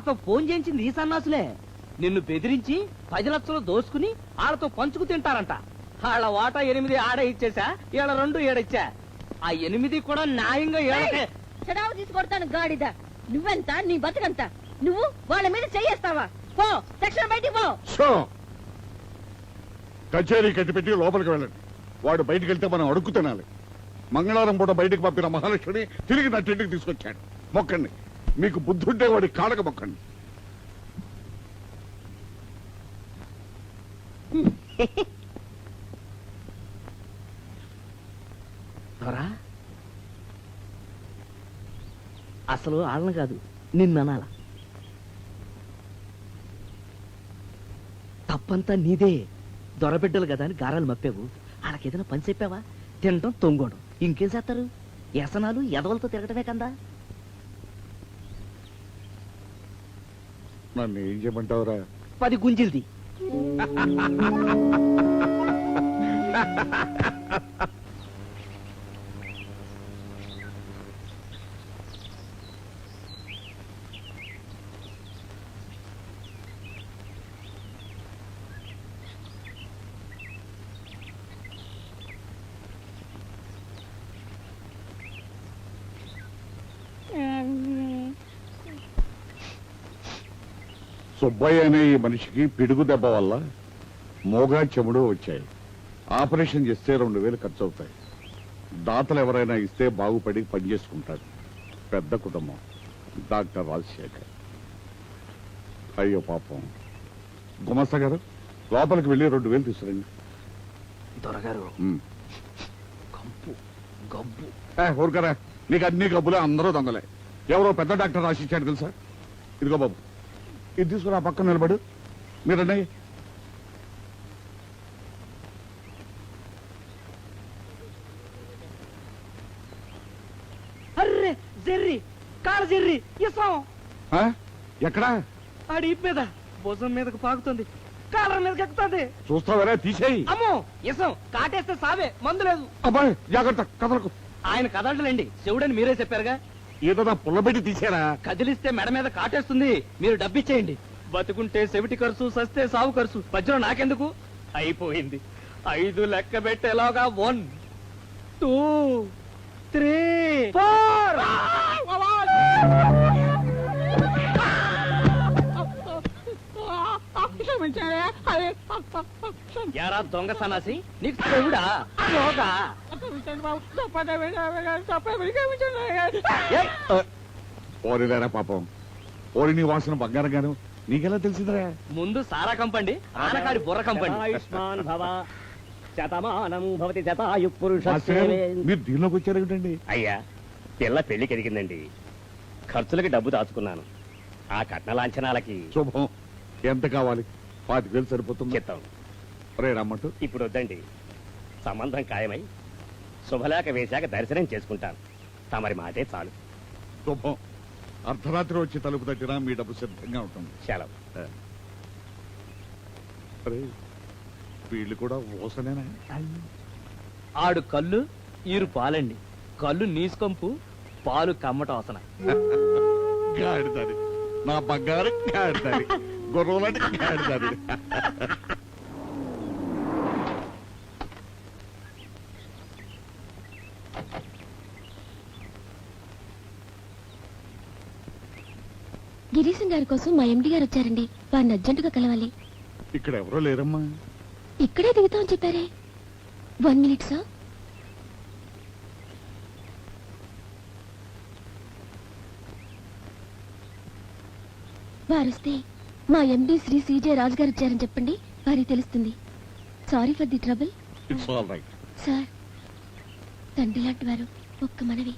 వాళ్ళతో ఫోన్ చేయించింది ఈ సన్నాసులే. నిన్ను బెదిరించి పది లక్షలు దోసుకుని వాళ్ళతో పంచుకు తింటారంట. వాళ్ళ వాటా ఎనిమిది ఆడే ఇచ్చేసా ఈడ రెండు ఏడిచ్చా. ఆ ఎనిమిది కూడా న్యాయంగా ఏడకే చెడావు తీసి కొడతాను గాడిద. నువ్వెంత నీ బతుకంత? నువ్వు వాళ్ళ మీద చెయ్యేస్తావా? పో తక్షణ బయటికి పో. షో! కచేరీ కట్టిపెట్టి లోపలికి వెళ్ళండి. వాడు బయటికి వెళ్తే మనం అడుక్కు తినాలి. మంగళవారం పూట బయటికి పంపిన మహాలక్ష్మిని తిరిగి నా ఇంటికి తీసుకొచ్చాడు. మొక్కండి. మీకు బుద్ధుంటే వాడి కాడక మొక్కండి. దొరా అసలు ఆడను కాదు నిన్ననాల తప్పంతా నీదే. దొరబిడ్డలు కదా అని గారాలు మప్పావు. వాళ్ళకి ఏదైనా పని చెప్పావా? తినడం తొంగోడం. ఇంకేం చేస్తారు? వ్యసనాలు ఎదవలతో తిరగటమే కందా? నన్ను ఏం చేయమంటావురా? పది గుంజిల్ది. సుబ్బయ్య అనే ఈ మనిషికి పిడుగు దెబ్బ వల్ల మోగా చెముడు వచ్చాయి. ఆపరేషన్ చేస్తే రెండు వేలు ఖర్చు అవుతాయి దాతలు ఎవరైనా ఇస్తే బాగుపడి పని చేసుకుంటారు. పెద్ద కుటుంబం. డాక్టర్ రాజశేఖర్. అయ్యో పాపం. గుమస్తా గారు లోపలికి వెళ్ళి రెండు వేలు తీసుకురండి. దొరగారు. గబ్బు ఊరుకరా. నీకు అన్ని కబ్బులే అందరూ దొంగలే. ఎవరో పెద్ద డాక్టర్ రాసిచ్చాడు తెలుసా? ఇదిగో బాబు. ఇది తీసుకురా పక్కన నిలబడు. మీరండి అర్రే జెర్రి కాడ జెర్రి ఇస్తాం ఆ? ఎక్కడా? ఆడి ఇప్ మీద. భుజం మీదకు పాకుతుంది. కాలర్ మీదకి ఎక్కుతుంది. చూస్తావరా తీసేయి. అమ్మో ఇసం. కాటేస్తే సావే మందు లేదు. అబ్బాయి జాగ్రత్త కదలకు. ఆయన కదలడండి శివుడని మీరే చెప్పారుగా. ఏదో నా పుల్లబెట్టి తీసేరా. కదిలిస్తే మెడ మీద కాటేస్తుంది. మీరు డబ్బిచ్చేయండి. బతుకుంటే సెవిటి ఖర్చు సస్తే సావు ఖర్చు మధ్యలో నాకెందుకు? అయిపోయింది. ఐదు లెక్క పెట్టేలాగా వన్ టూ త్రీ ఫోర్! యారా దొంగ సన్నాసి? నీకు చెవుడా! ఓరిలేరా పాపం. ఓరి నీ వాసన బంగారం గాను. నీకెలా తెలిసిందిరా? ముందు సారా కంపండి ఆనకాడి బుర్ర కంపండి. ఆయుష్మాన్ భవ శతమానం భవతి శతాయు పురుష మీరు దీనిలోకి వచ్చారు ఏమిటండి? అయ్యా పిల్ల పెళ్ళి కరిగిందండి. ఖర్చులకి డబ్బు దాచుకున్నాను. ఆ కట్న లాంఛనాలకి. శుభం. ఎంత కావాలి? పాతిక వేలు సరిపోతుంది? చిత్తం రే రమ్మంటూ. ఇప్పుడు వద్దండి. సంబంధం ఖాయమై శుభలేఖ వేశాక దర్శనం చేసుకుంటాను. తమరి మాటే చాలు. శుభం. అర్ధరాత్రి వచ్చి తలుపు తట్టినా మీ డబ్బు సిద్ధంగా ఉంటుంది. సెలవు. అరే వీళ్ళు కూడా ఓసనేనా? ఆడు కళ్ళు ఈరు పాలండి. కళ్ళు నీసుకంపు పాలు కమ్మట అవసన గాడిదారి నా బంగారు గాడిదారి గుర్రంలాంటి గాడిదారి గిరీశం గారి కోసం మా ఎండి గారు వచ్చారండి. వారిని అర్జెంటుగా కలవాలి. ఇక్కడ ఎవరో లేరమ్మా. ఇక్కడే దిగుతామని చెప్పారే. One minute sir. వారొస్తే మా ఎండి శ్రీ సిజే రాజు గారు వచ్చారని చెప్పండి. వారికి తెలుస్తుంది. Sorry for the trouble it's all right sir తండ్రి లాంటి వారు ఒక్క మనవి.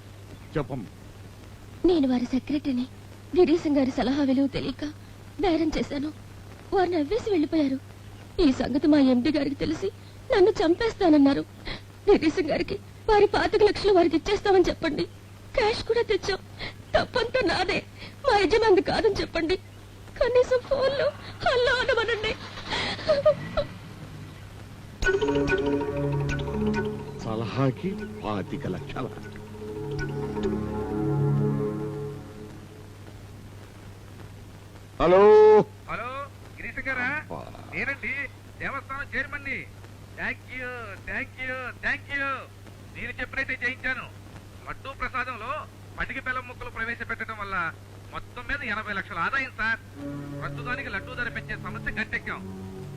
నేను వారి సెక్రటరీని గిరీశం గారి సలహా విలువ తెలియక బేరం చేశాను. వారు నవ్వేసి వెళ్ళిపోయారు. ఈ సంగతి మా ఎండి గారికి తెలిసి నన్ను చంపేస్తానన్నారు. గిరీశం గారికి వారి పాతిక లక్షలు వారికి ఇచ్చేస్తామని చెప్పండి. క్యాష్ కూడా తెచ్చాం. తప్పంతా నాదే. మా యజమాని కాదని చెప్పండి. కనీసం ఫోన్లో. హల్లో అనమనండి సలహాకి పాతిక లక్షల. హలో. హలో గిరీష్ గారా? నేనండి దేవస్థానం చైర్మన్ని. Thank you thank you thank you నేను చెప్పినట్టే చేయించాను. లడ్డూ ప్రసాదంలో పటికి బెల్లం ముక్కలు ప్రవేశపెట్టడం వల్ల మొత్తం మీద ఎనభై లక్షల ఆదాయం సార్. ప్రస్తుతానికి లడ్డూ ధర పెంచే సమస్య గట్టెక్కాం.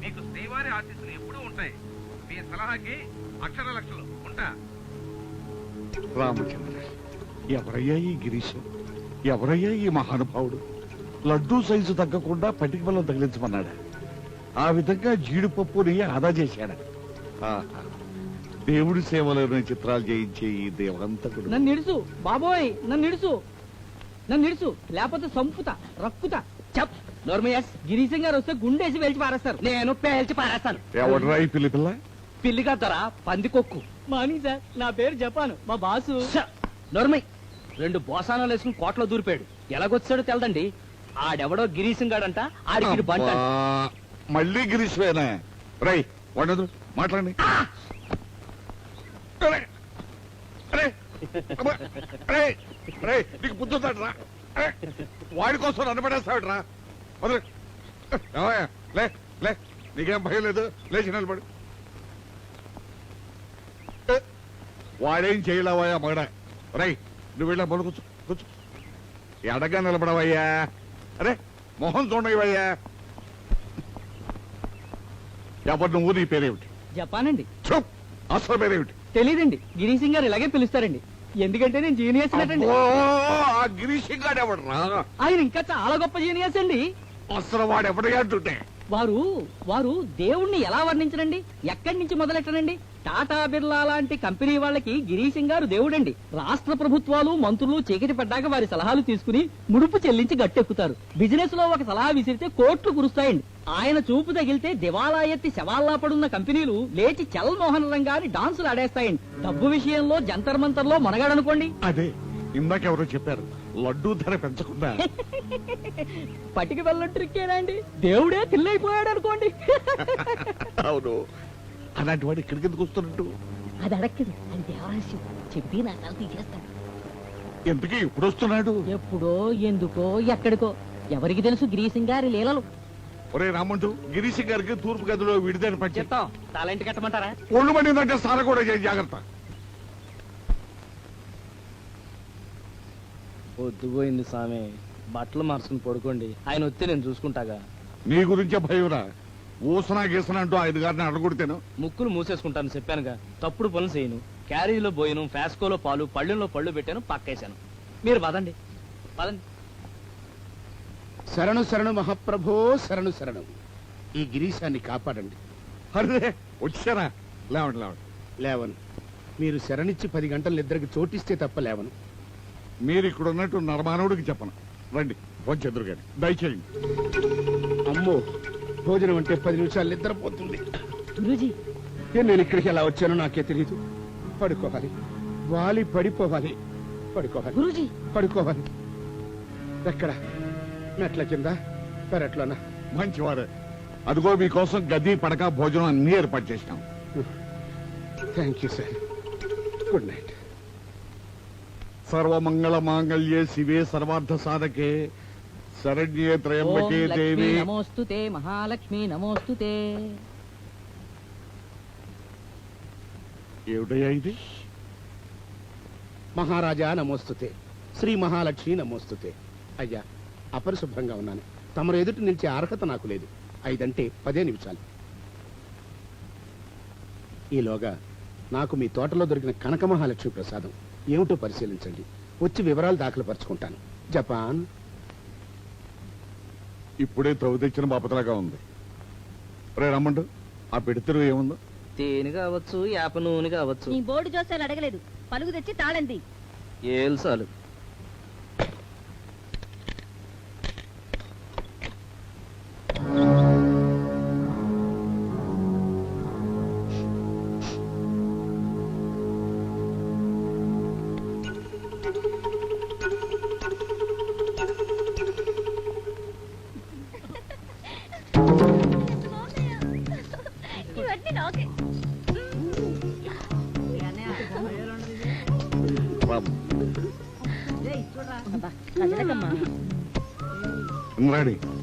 మీకు శ్రీవారి ఆశీస్సులు ఎప్పుడూ ఉంటాయి. మీ సలహాకి అక్షర లక్షలు ఉంటా. రామచంద్ర ఎవరయ్యా ఈ గిరీశం? ఎవరయ్యా ఈ మహానుభావుడు? లడ్డూ సైజు తగ్గకుండా పటిక బలం తగిలించమన్నాడా? ఆ విధంగా జీడిపప్పుని ఆదా చేశాడా. దేవుడి సేవలోని చిత్రాలు చేయించే ఈ దేవంతకుడు నన్ను ఇడుసు బాబోయ్ నన్ను ఇడుసు. నన్ను ఇడుసు లేకపోతే సంపుత రక్కుత. చెప్. నోర్మయస్ గిరీశం గారు వస్తే గుండేసి వెలిచి పారేస్తారు. నేను పేల్చి పారేస్తాను. ఎవడరా ఈ పిల్లి పిల్ల? పిల్లిగా ధర పందికొక్కు. మార్నింగ్ సార్ నా పేరు జపాను. మా బాసు. నోర్మయ్ రెండు బోసానాలు వేసుకుని కోట్లో దూరిపోయాడు. ఎలాగొచ్చాడో తెలదండి. ఆడెవడో గిరీశం గాడంట ఆడికి బంట మళ్ళీ గిరీశ్వేనా రై వండదు మాట్లాడండి అరే, అరే, అబ్బా, అరే, అరే, నీకు బుద్ధి ఉందాడ్రా? అరే, వాడి కోసం నన్ను. ఏమయ్యా, లే లే నీకేం భయం లేదు? లేచి నిలబడు. వాడేం చేయలేవయ్యా మగడ? రై నువ్వు వెళ్ళా బడు కూర్చో కూర్చో. ఎడగా నిలబడవయ్యా. అరే మొహం చూడవయ్యా ఎవరు నువ్వు నీ పేరేమిటి? జపాన్ అండి. అసలు పేరేమిటి? తెలీదండి. గిరీశం గారు ఇలాగే పిలుస్తారండి. ఎందుకంటే నేను జీనియస్ ఆయన ఇంకా చాలా గొప్ప జీనియస్ అండి. అసలు వాడు ఎవడగా వారు వారు దేవుణ్ణి ఎలా వర్ణించరండి? ఎక్కడి నుంచి మొదలెట్టనండి టాటా బిర్లా లాంటి కంపెనీ వాళ్ళకి గిరీశం గారు దేవుడండి. రాష్ట్ర ప్రభుత్వాలు మంత్రులు చీకటి పడ్డాక వారి సలహాలు తీసుకుని ముడుపు చెల్లించి గట్టెక్కుతారు. బిజినెస్లో ఒక సలహా విసిరితే కోట్లు కురుస్తాయండి. ఆయన చూపు తగిలితే దివాలా ఎత్తి శవాల్లా పడున్న కంపెనీలు లేచి చల్మోహన్ రంగాన్ని డాన్సులు ఆడేస్తాయండి. డబ్బు విషయంలో జంతర్ మంతర్లో మనగాడనుకోండి. అదే ఇందాక ఎవరో చెప్పారు లడ్డూ ధర పెంచకుండా. పటికి వెళ్ళం ట్రిక్కేనా అండి? దేవుడే తిల్లైపోయాడు అనుకోండి అవును. అలాంటి వాడు ఇక్కడికి ఎందుకు వస్తున్నట్టు? అది అడక్కదు. అది దేవరహస్యం చెప్పి నా తల తీసేస్తాడు ఎందుకే ఇప్పుడు వస్తున్నాడు? ఎప్పుడో ఎందుకో ఎక్కడికో. ఎవరికి తెలుసు గిరీశం గారి లీలలు? ఒరే రామంటూ గిరీష్ గారికి తూర్పు గదిలో విడిదని పట్టి చెప్తాం. టాలెంట్ కట్టమంటారా? ఒళ్ళు పడిందంటే సార కూడా జాగ్రత్త. పొద్దుపోయింది సామె. బట్టలు మార్చుకుని పడుకోండి. ఆయన వస్తే నేను చూసుకుంటాగా. నీ గురించే భయంరా ఊసనా గీసనా అంటూ ఐదు గారిని అడగొడితేను? ముక్కులు మూసేసుకుంటాను చెప్పానుగా. తప్పుడు పనులు చేయను. క్యారేజీలో పోయిను ఫ్యాస్కోలో పాలు పళ్ళెంలో పళ్ళు పెట్టాను పక్కేశాను. మీరు పదండి. పదండి. శరణు శరణు మహాప్రభో శరణు శరణు. ఈ గిరీశాన్ని కాపాడండి. అరే వచ్చారా? లేవండి లేవండి. లేవను. మీరు శరణిచ్చి పది గంటలు నిద్రకి చోటిస్తే తప్ప లేవను. మీరు ఇక్కడ ఉన్నట్టు నరమానవుడికి చెప్పను. రండి వచ్చి ఎదురు గారి దయచేయండి. అమ్మో భోజనం అంటే పది నిమిషాలు నిద్రపోతుంది. గురూజీ. నేను ఇక్కడికి ఎలా వచ్చానో నాకే తెలియదు పడుకోవాలి. వాలి పడిపోవాలి. పడుకోవాలి. గురూజీ. పడుకోవాలి. ఎక్కడ? మెట్ల కింద? పెరట్లోనా? మంచివారే. అదిగో మీకోసం గది పడక భోజనం అన్ని ఏర్పాటు చేసినాం. Thank you sir. Good night. సర్వమంగళ మాంగళ్యే శివే సర్వార్థ సాధకే. శరణ్యే త్రయంబకే దేవి. నమోస్తుతే మహాలక్ష్మి నమోస్తుతే ఏమిటయ్యా ఇది? మహారాజా నమోస్తుతే శ్రీ మహాలక్ష్మి నమోస్తుతే అయ్యా అపరిశుభ్రంగా ఉన్నాను. తమరు ఎదుటి నిలిచే అర్హత నాకు లేదు. ఐదంటే పదే నిమిషాలు. ఈలోగా నాకు మీ తోటలో దొరికిన కనక మహాలక్ష్మి ప్రసాదం ఏమిటో పరిశీలించండి. వచ్చి వివరాలు దాఖలు పరుచుకుంటాను. జపాన్. ఇప్పుడే త్రవ్వు తెచ్చిన బాపతలాగా ఉంది. రే రమ్మండు ఆ పెడితెరు ఏముందో? తేనె కావచ్చు యాప నూనె కావచ్చు. నీ బోర్డు చూస్తే అడగలేదు. పలుగు తెచ్చి తాళంది. ఏల్సాలు I'm ready.